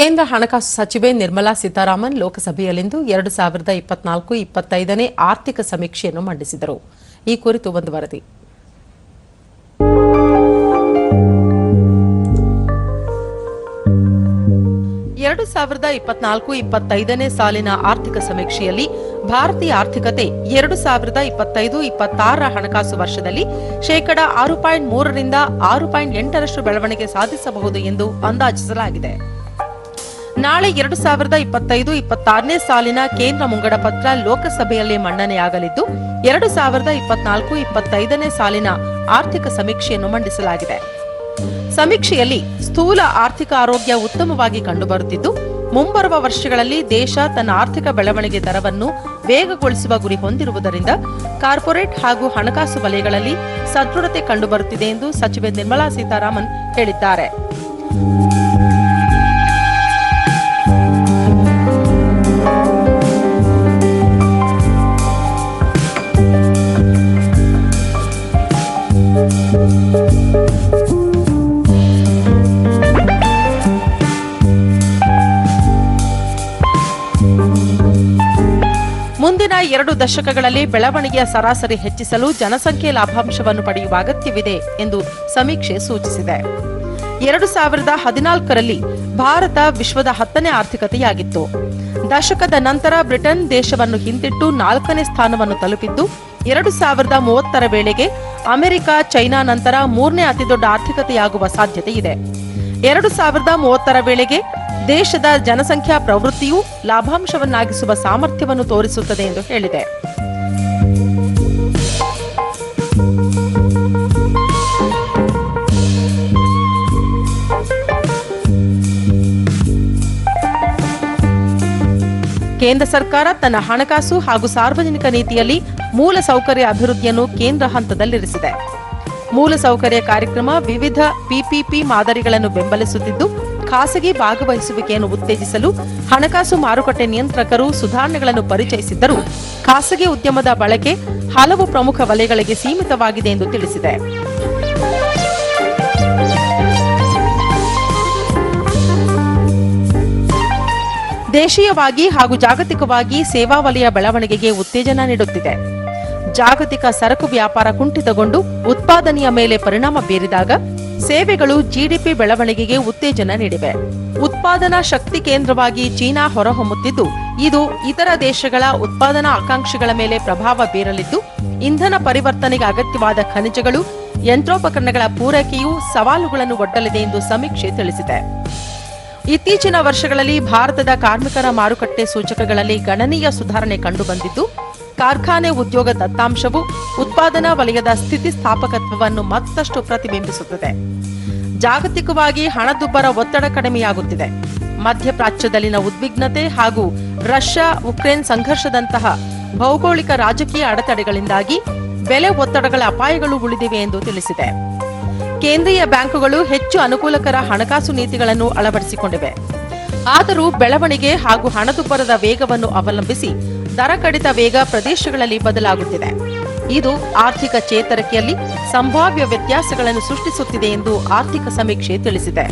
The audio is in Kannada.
ಕೇಂದ್ರ ಹಣಕಾಸು ಸಚಿವೆ ನಿರ್ಮಲಾ ಸೀತಾರಾಮನ್ ಲೋಕಸಭೆಯಲ್ಲಿಂದು ಎರಡು ಸಾವಿರದ ಇಪ್ಪತ್ನಾಲ್ಕು ಇಪ್ಪತ್ತೈದನೇ ಆರ್ಥಿಕ ಸಮೀಕ್ಷೆಯನ್ನು ಮಂಡಿಸಿದರು. ಈ ಕುರಿತು ಒಂದು ವರದಿ. ಎರಡು ಸಾವಿರದ ಇಪ್ಪತ್ನಾಲ್ಕು ಇಪ್ಪತ್ತೈದನೇ ಸಾಲಿನ ಆರ್ಥಿಕ ಸಮೀಕ್ಷೆಯಲ್ಲಿ ಭಾರತೀಯ ಆರ್ಥಿಕತೆ ಎರಡು ಸಾವಿರದ ಇಪ್ಪತ್ತೈದು ಇಪ್ಪತ್ತಾರರ ಹಣಕಾಸು ವರ್ಷದಲ್ಲಿ ಶೇಕಡ ಆರು ಪಾಯಿಂಟ್ ಮೂರರಿಂದ ಆರು ಪಾಯಿಂಟ್ ಎಂಟರಷ್ಟು ಬೆಳವಣಿಗೆ ಸಾಧಿಸಬಹುದು ಎಂದು ಅಂದಾಜಿಸಲಾಗಿದೆ. ನಾಳೆ ಎರಡು ಸಾವಿರದ ಇಪ್ಪತ್ತೈದು ಇಪ್ಪತ್ತಾರನೇ ಸಾಲಿನ ಕೇಂದ್ರ ಮುಂಗಡ ಪತ್ರ ಲೋಕಸಭೆಯಲ್ಲಿ ಮಂಡನೆಯಾಗಲಿದ್ದು, ಎರಡು ಸಾವಿರದ ಇಪ್ಪತ್ನಾಲ್ಕು ಇಪ್ಪತ್ತೈದನೇ ಸಾಲಿನ ಆರ್ಥಿಕ ಸಮೀಕ್ಷೆಯನ್ನು ಮಂಡಿಸಲಾಗಿದೆ. ಸಮೀಕ್ಷೆಯಲ್ಲಿ ಸ್ಥೂಲ ಆರ್ಥಿಕ ಆರೋಗ್ಯ ಉತ್ತಮವಾಗಿ ಕಂಡುಬರುತ್ತಿದ್ದು, ಮುಂಬರುವ ವರ್ಷಗಳಲ್ಲಿ ದೇಶ ತನ್ನ ಆರ್ಥಿಕ ಬೆಳವಣಿಗೆ ದರವನ್ನು ವೇಗಗೊಳಿಸುವ ಗುರಿ ಹೊಂದಿರುವುದರಿಂದ ಕಾರ್ಪೊರೇಟ್ ಹಾಗೂ ಹಣಕಾಸು ವಲಯಗಳಲ್ಲಿ ಸದೃಢತೆ ಕಂಡುಬರುತ್ತಿದೆ ಎಂದು ಸಚಿವೆ ನಿರ್ಮಲಾ ಸೀತಾರಾಮನ್ ಹೇಳಿದ್ದಾರೆ. ಮುಂದಿನ ಎರಡು ದಶಕಗಳಲ್ಲಿ ಬೆಳವಣಿಗೆಯ ಸರಾಸರಿ ಹೆಚ್ಚಿಸಲು ಜನಸಂಖ್ಯೆ ಲಾಭಾಂಶವನ್ನು ಪಡೆಯುವ ಅಗತ್ಯವಿದೆ ಎಂದು ಸಮೀಕ್ಷೆ ಸೂಚಿಸಿದೆ. ಎರಡು ಸಾವಿರದ ಹದಿನಾಲ್ಕರಲ್ಲಿ ಭಾರತ ವಿಶ್ವದ ಹತ್ತನೇ ಆರ್ಥಿಕತೆಯಾಗಿತ್ತು. ದಶಕದ ನಂತರ ಬ್ರಿಟನ್ ದೇಶವನ್ನು ಹಿಂದಿಟ್ಟು ನಾಲ್ಕನೇ ಸ್ಥಾನವನ್ನು ತಲುಪಿದ್ದು, ಎರಡು ಸಾವಿರದ ಮೂವತ್ತರ ವೇಳೆಗೆ ಅಮೆರಿಕ, ಚೈನಾ ನಂತರ ಮೂರನೇ ಅತಿದೊಡ್ಡ ಆರ್ಥಿಕತೆಯಾಗುವ ಸಾಧ್ಯತೆ ಇದೆ. ಎರಡು ಸಾವಿರದ ಮೂವತ್ತರ ವೇಳೆಗೆ ದೇಶದ ಜನಸಂಖ್ಯಾ ಪ್ರವೃತ್ತಿಯು ಲಾಭಾಂಶವನ್ನಾಗಿಸುವ ಸಾಮರ್ಥ್ಯವನ್ನು ತೋರಿಸುತ್ತದೆ ಎಂದು ಹೇಳಿದೆ. ಕೇಂದ್ರ ಸರ್ಕಾರ ತನ್ನ ಹಣಕಾಸು ಹಾಗೂ ಸಾರ್ವಜನಿಕ ನೀತಿಯಲ್ಲಿ ಮೂಲ ಸೌಕರ್ಯ ಅಭಿವೃದ್ಧಿಯನ್ನು ಕೇಂದ್ರ ಹಂತದಲ್ಲಿರಿಸಿದೆ. ಮೂಲಸೌಕರ್ಯ ಕಾರ್ಯಕ್ರಮ ವಿವಿಧ ಪಿಪಿಪಿ ಮಾದರಿಗಳನ್ನು ಬೆಂಬಲಿಸುತ್ತಿದ್ದು ಖಾಸಗಿ ಭಾಗವಹಿಸುವಿಕೆಯನ್ನು ಉತ್ತೇಜಿಸಲು ಹಣಕಾಸು ಮಾರುಕಟ್ಟೆ ನಿಯಂತ್ರಕರು ಸುಧಾರಣೆಗಳನ್ನು ಪರಿಚಯಿಸಿದ್ದರೂ. ಖಾಸಗಿ ಉದ್ಯಮದ ಬಳಕೆ ಹಲವು ಪ್ರಮುಖ ವಲಯಗಳಿಗೆ ಸೀಮಿತವಾಗಿದೆ ಎಂದು ತಿಳಿಸಿದೆ. ದೇಶೀಯವಾಗಿ ಹಾಗೂ ಜಾಗತಿಕವಾಗಿ ಸೇವಾ ವಲಯ ಬೆಳವಣಿಗೆಗೆ ಉತ್ತೇಜನ ನೀಡುತ್ತಿದೆ. ಜಾಗತಿಕ ಸರಕು ವ್ಯಾಪಾರ ಕುಂಠಿತಗೊಂಡು ಉತ್ಪಾದನೆಯ ಮೇಲೆ ಪರಿಣಾಮ ಬೀರಿದಾಗ ಸೇವೆಗಳು ಜಿಡಿಪಿ ಬೆಳವಣಿಗೆಗೆ ಉತ್ತೇಜನ ನೀಡಿವೆ. ಉತ್ಪಾದನಾ ಶಕ್ತಿ ಕೇಂದ್ರವಾಗಿ ಚೀನಾ ಹೊರಹೊಮ್ಮುತ್ತಿದ್ದು, ಇದು ಇತರ ದೇಶಗಳ ಉತ್ಪಾದನಾ ಆಕಾಂಕ್ಷೆಗಳ ಮೇಲೆ ಪ್ರಭಾವ ಬೀರಲಿದ್ದು, ಇಂಧನ ಪರಿವರ್ತನೆಗೆ ಅಗತ್ಯವಾದ ಖನಿಜಗಳು, ಯಂತ್ರೋಪಕರಣಗಳ ಪೂರೈಕೆಯೂ ಸವಾಲುಗಳನ್ನು ಒಡ್ಡಲಿದೆ ಎಂದು ಸಮೀಕ್ಷೆ ತಿಳಿಸಿದೆ. ಇತ್ತೀಚಿನ ವರ್ಷಗಳಲ್ಲಿ ಭಾರತದ ಕಾರ್ಮಿಕರ ಮಾರುಕಟ್ಟೆ ಸೂಚಕಗಳಲ್ಲಿ ಗಣನೀಯ ಸುಧಾರಣೆ ಕಂಡುಬಂದಿದ್ದು ಕಾರ್ಖಾನೆ ಉದ್ಯೋಗ ದತ್ತಾಂಶವು ಉತ್ಪಾದನಾ ವಲಯದ ಸ್ಥಿತಿಸ್ಥಾಪಕತ್ವವನ್ನು ಮತ್ತಷ್ಟು ಪ್ರತಿಬಿಂಬಿಸುತ್ತದೆ. ಜಾಗತಿಕವಾಗಿ ಹಣದುಬ್ಬರ ಒತ್ತಡ ಕಡಿಮೆಯಾಗುತ್ತಿದೆ. ಮಧ್ಯಪ್ರಾಚ್ಯದಲ್ಲಿನ ಉದ್ವಿಗ್ನತೆ ಹಾಗೂ ರಷ್ಯಾ ಉಕ್ರೇನ್ ಸಂಘರ್ಷದಂತಹ ಭೌಗೋಳಿಕ ರಾಜಕೀಯ ಅಡೆತಡೆಗಳಿಂದಾಗಿ ಬೆಲೆ ಒತ್ತಡಗಳ ಅಪಾಯಗಳು ಉಳಿದಿವೆ ಎಂದು ತಿಳಿಸಿದೆ. ಕೇಂದ್ರೀಯ ಬ್ಯಾಂಕುಗಳು ಹೆಚ್ಚು ಅನುಕೂಲಕರ ಹಣಕಾಸು ನೀತಿಗಳನ್ನು ಅಳವಡಿಸಿಕೊಂಡಿವೆ. ಆದರೂ ಬೆಳವಣಿಗೆ ಹಾಗೂ ಹಣದುಬ್ಬರದ ವೇಗವನ್ನು ಅವಲಂಬಿಸಿ ದರ ಕಡಿತ ವೇಗ ಪ್ರದೇಶಗಳಲ್ಲಿ ಬದಲಾಗುತ್ತಿದೆ. ಇದು ಆರ್ಥಿಕ ಚೇತರಿಕೆಯಲ್ಲಿ ಸಂಭಾವ್ಯ ವ್ಯತ್ಯಾಸಗಳನ್ನು ಸೃಷ್ಟಿಸುತ್ತಿದೆ ಎಂದು ಆರ್ಥಿಕ ಸಮೀಕ್ಷೆ ತಿಳಿಸಿದೆ.